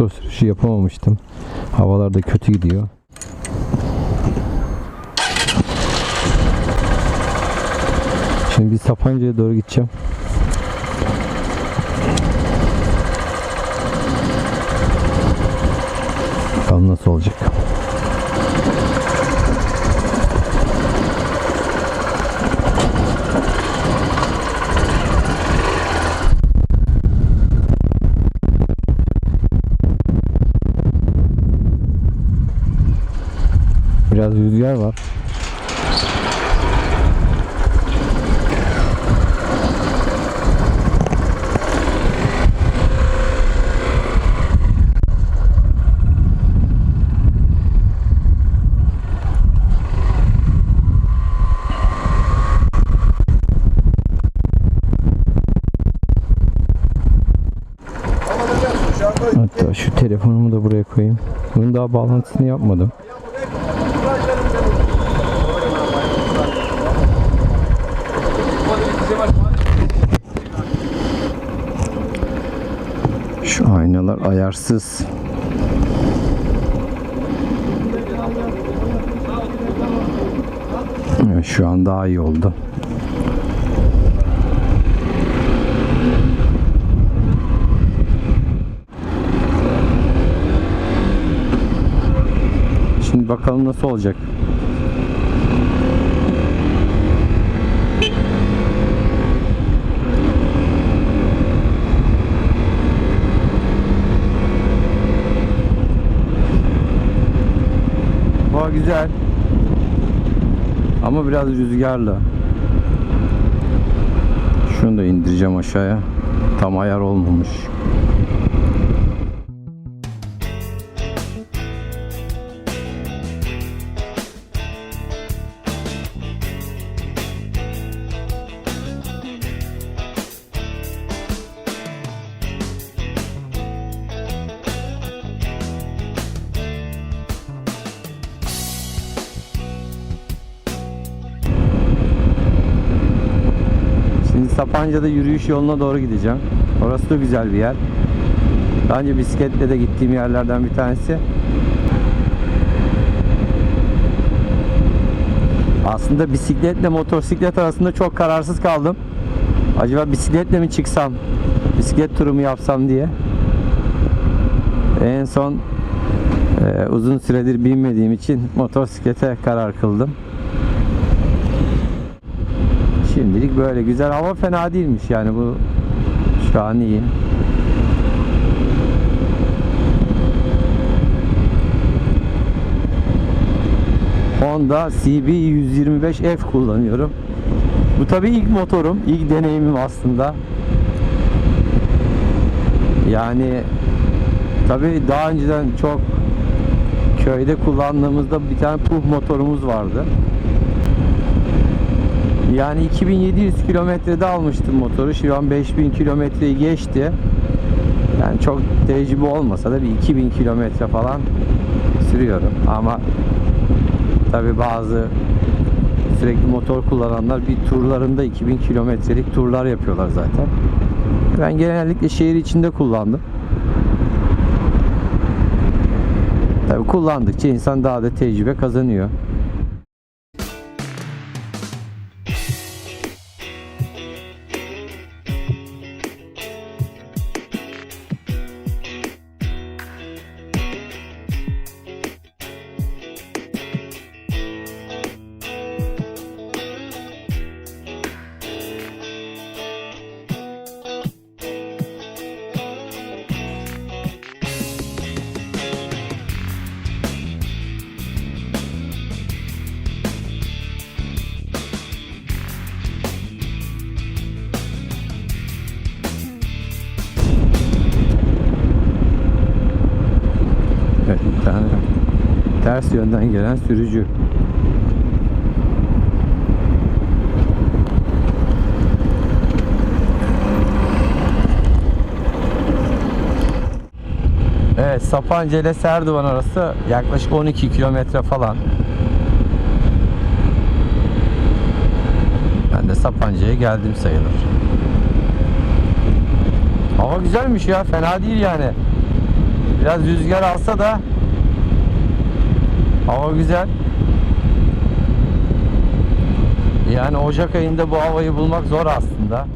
motor sürüşü yapamamıştım. Havalar da kötü gidiyor. Şimdi bir Sapanca'ya doğru gideceğim. Bakalım nasıl olacak. Biraz rüzgar var. Hatta şu telefonumu da buraya koyayım. Bunun daha bağlantısını yapmadım. Şu aynalar ayarsız. Evet, şu an daha iyi oldu. Şimdi bakalım nasıl olacak. Güzel. Ama biraz rüzgarlı. Şunu da indireceğim aşağıya. Tam ayar olmamış. Sapanca'da yürüyüş yoluna doğru gideceğim. Orası da güzel bir yer. Daha önce bisikletle de gittiğim yerlerden bir tanesi. Aslında bisikletle motosiklet arasında çok kararsız kaldım. Acaba bisikletle mi çıksam? Bisiklet turu mu yapsam diye. En son e, uzun süredir binmediğim için motosiklete karar kıldım. Şimdilik böyle güzel hava fena değilmiş yani bu şu an iyi. Honda CB 125F kullanıyorum. Bu tabii ilk motorum, ilk deneyimim aslında. Yani tabii daha önceden çok köyde kullandığımızda bir tane puh motorumuz vardı. Yani 2700 kilometrede almıştım motoru. Şu an 5000 kilometreyi geçti. Yani çok tecrübe olmasa da bir 2000 kilometre falan sürüyorum. Ama tabi bazı sürekli motor kullananlar bir turlarında 2000 kilometrelik turlar yapıyorlar zaten. Ben genellikle şehir içinde kullandım. Tabi kullandıkça insan daha da tecrübe kazanıyor. Ters yönden gelen sürücü. Evet Sapanca ile Serdivan arası yaklaşık 12 kilometre falan. Ben de Sapanca'ya geldim sayılır. Hava güzelmiş ya fena değil yani. Biraz rüzgar alsa da hava güzel. Yani Ocak ayında bu havayı bulmak zor aslında.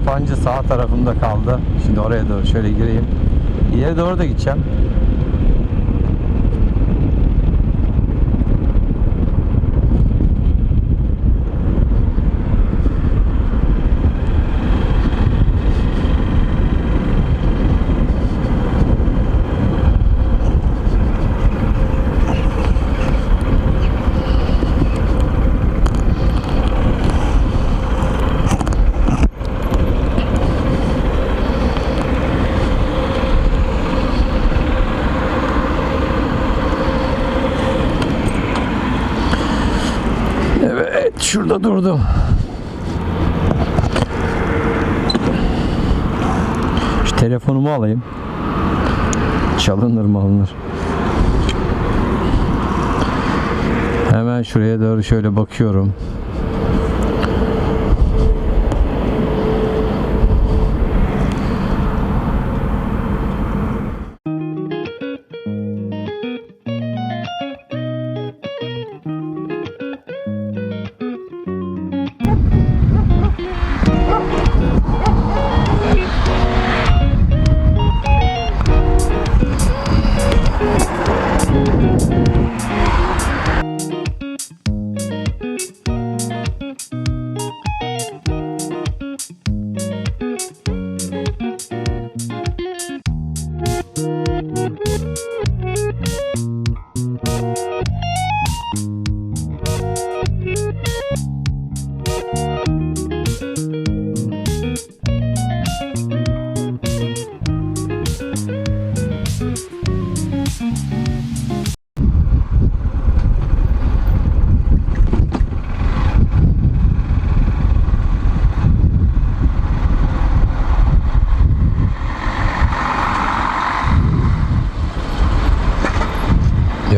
Evet Sapancı sağ tarafımda kaldı. Şimdi oraya doğru şöyle gireyim. İleri doğru da gideceğim. Evet durdum. Şu telefonumu alayım. Çalınır mı alınır. Hemen şuraya doğru şöyle bakıyorum.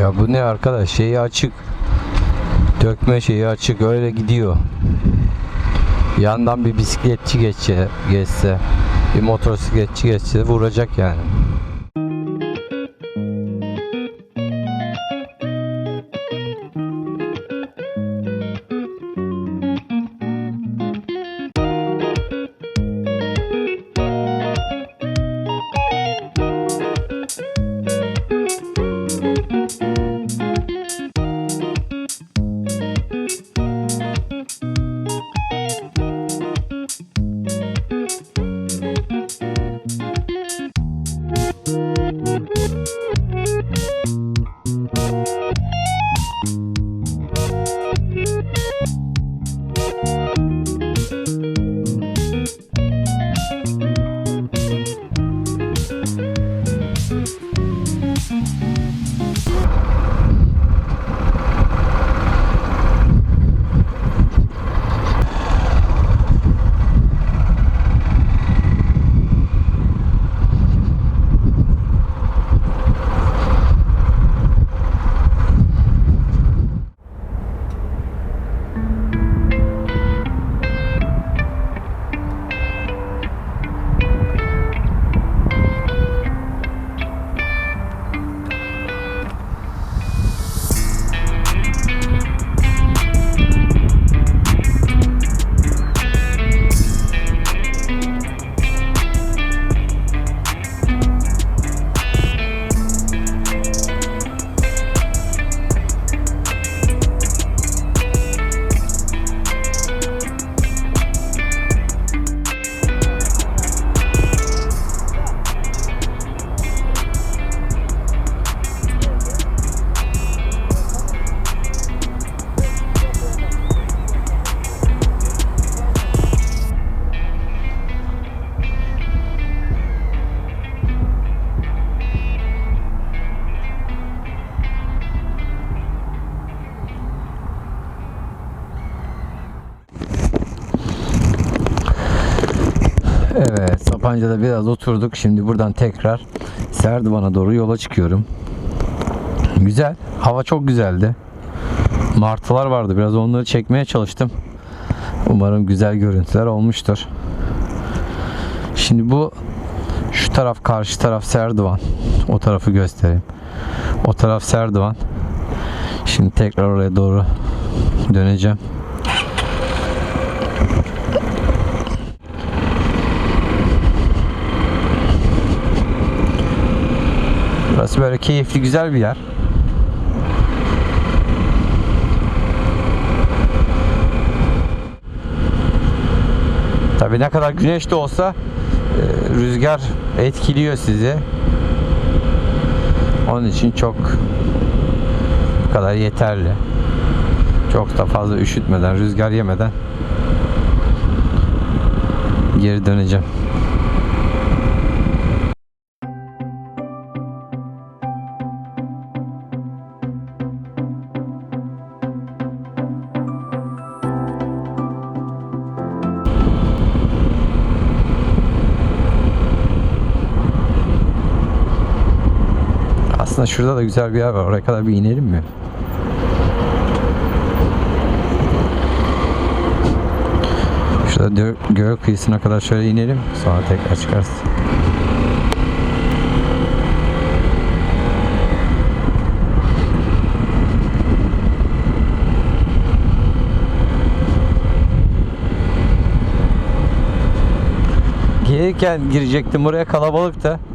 Ya bu ne arkadaş? Şeyi açık. Dökme şeyi açık. Öyle gidiyor. Yandan bir bisikletçi geçse, geçse bir motosikletçi geçse vuracak yani. Sapanca'da biraz oturduk. Şimdi buradan tekrar Serdivan'a doğru yola çıkıyorum. Güzel. Hava çok güzeldi. Martılar vardı. Biraz onları çekmeye çalıştım. Umarım güzel görüntüler olmuştur. Şimdi bu şu taraf karşı taraf Serdivan. O tarafı göstereyim. O taraf Serdivan. Şimdi tekrar oraya doğru döneceğim. Burası böyle keyifli güzel bir yer. Tabii ne kadar güneş de olsa e, rüzgar etkiliyor sizi. Onun için çok bu kadar yeterli. Çok da fazla üşütmeden, rüzgar yemeden geri döneceğim. Aslında şurada da güzel bir yer var. Oraya kadar bir inelim mi? Şurada göl kıyısına kadar şöyle inelim. Sonra tekrar çıkarız. Gelirken girecektim buraya kalabalık da.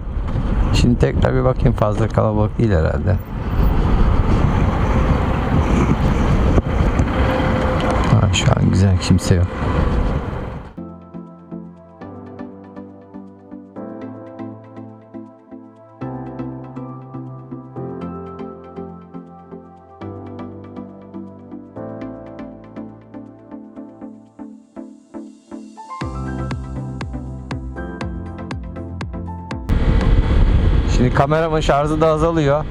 Şimdi tekrar bir bakayım fazla kalabalık değil herhalde. Ha, şu an güzel kimse yok. Kameramın şarjı da azalıyor.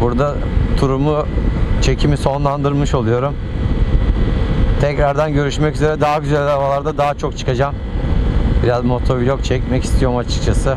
Burada turumu çekimi sonlandırmış oluyorum. Tekrardan görüşmek üzere. Daha güzel havalarda daha çok çıkacağım. Biraz motovlog çekmek istiyorum açıkçası.